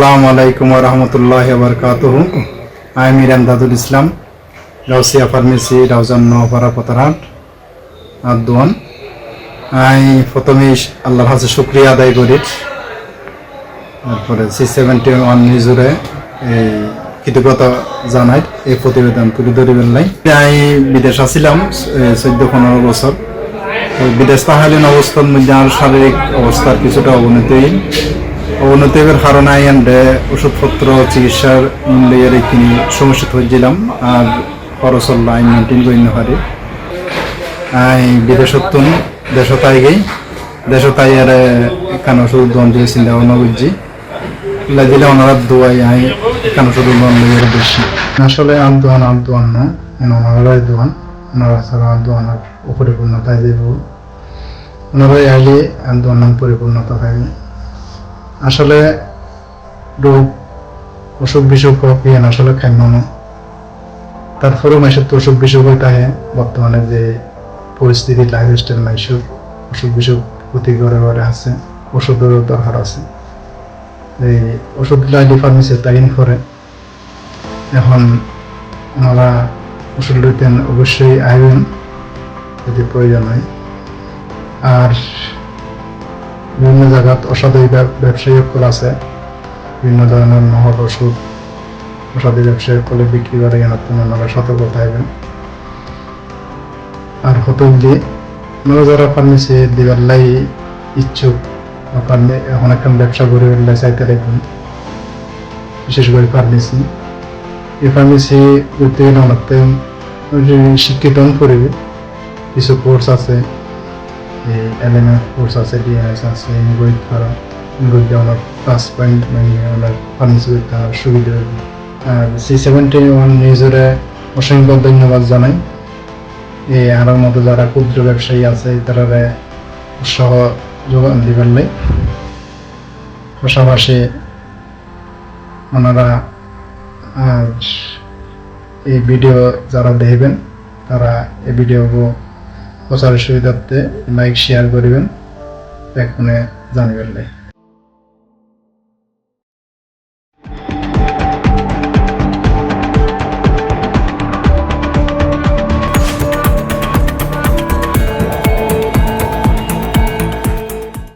আসসালামু আলাইকুম রহমতুল্লাহ বরকাত আমি মিরান দাদুল ইসলাম রাউসিয়া ফার্মেসি, রাউজান নপাড়া পতারহাট আর দোয়ান আমি প্রথমে আল্লাহর হাতে শুক্রিয়া আদায় করি। তারপরে সি সেভেন্টি ওয়ান নিউজরে এই কৃতজ্ঞতা জানাই, এই প্রতিবেদন তুলে ধরিবেন নাই। আমি বিদেশ আছিলাম চোদ্দ পনেরো বছর। বিদেশ তাহালীন অবস্থার মধ্যে আর শারীরিক অবস্থার কিছুটা অবনতি অবনতির কারণে আই ওষুধপত্র, চিকিৎসার মূল্যের এইখিনি সমস্যা হয়েছিলাম আর খরচ আইন মেনটেন করি পারি। আই বিদেশত্তুন দেশতাই গেই দেশতাই আর এখান ওষুধ দন দিয়ে চিন্তা ভাবনা করছি। দিলে ওনারা দোয়াই আই এখান ওষুধ দন দিয়ে বেশি। আসলে আন্দোলন আন্দোলন না। ওনারাই দোয়ান। ওনারা ছাড়া আন্দোলনের অপরিপূর্ণতায় দেব। ওনারাই আগে আন্দোলন পরিপূর্ণতা থাকে। আসলে রোগ, অসুখ বিসুখ হোক ইয়ান আসলে খাইম না তারপরেও মাইসের তো অসুখ বিসুখ হয়ে। বর্তমানে যে পরিস্থিতি লাইফ স্টাইল মাইসুর অসুখ বিসুখ ক্ষতি ঘরে ঘরে আছে ওষুধের দরকার আছে। এই ওষুধ লাইলি ফার্মেসি তাইন করে। এখন ওনারা ওষুধ লইতেন অবশ্যই আইবেন যদি প্রয়োজন হয়। আর বিভিন্ন জায়গাত অসাধু ব্যব- ব্যবসায়ীসকল আছে। বিভিন্ন ধরনের মহল ওষুধ অসাধু ব্যবসায়ী ব্যবসায়ীসকলে বিক্রি করে ওনারা সতর্ক থাকবেন। আর হতগুলি ওনারা যারা ফার্মেসি দিবার লাই ইচ্ছুক এখন এখন ব্যবসা গড়ে উঠলে চাইতে রাখবেন বিশেষ করে ফার্মেসি এই ফার্মেসি করতে গেলে অনেকটা শিক্ষিত করবে কিছু কোর্স আছে। এলিমেন্ট কোর্স আছে ডিএনএস আছে ইনগোইট করা ইনগোইট আমার প্লাস পয়েন্ট মানে আমার ফার্মেসি করতে আমার সুবিধা আর সি সেভেন্টি ওয়ান নিউজের অসংখ্য ধন্যবাদ জানাই এই আমার মতো যারা ক্ষুদ্র ব্যবসায়ী আছে তারা উৎসাহ যোগান দিবেন নাই পাশাপাশি ওনারা এই ভিডিও যারা দেখবেন তারা এই ভিডিও প্রচারের সুবিধার্থে লাইক শেয়ার করিবেন। এখানে জানিবেন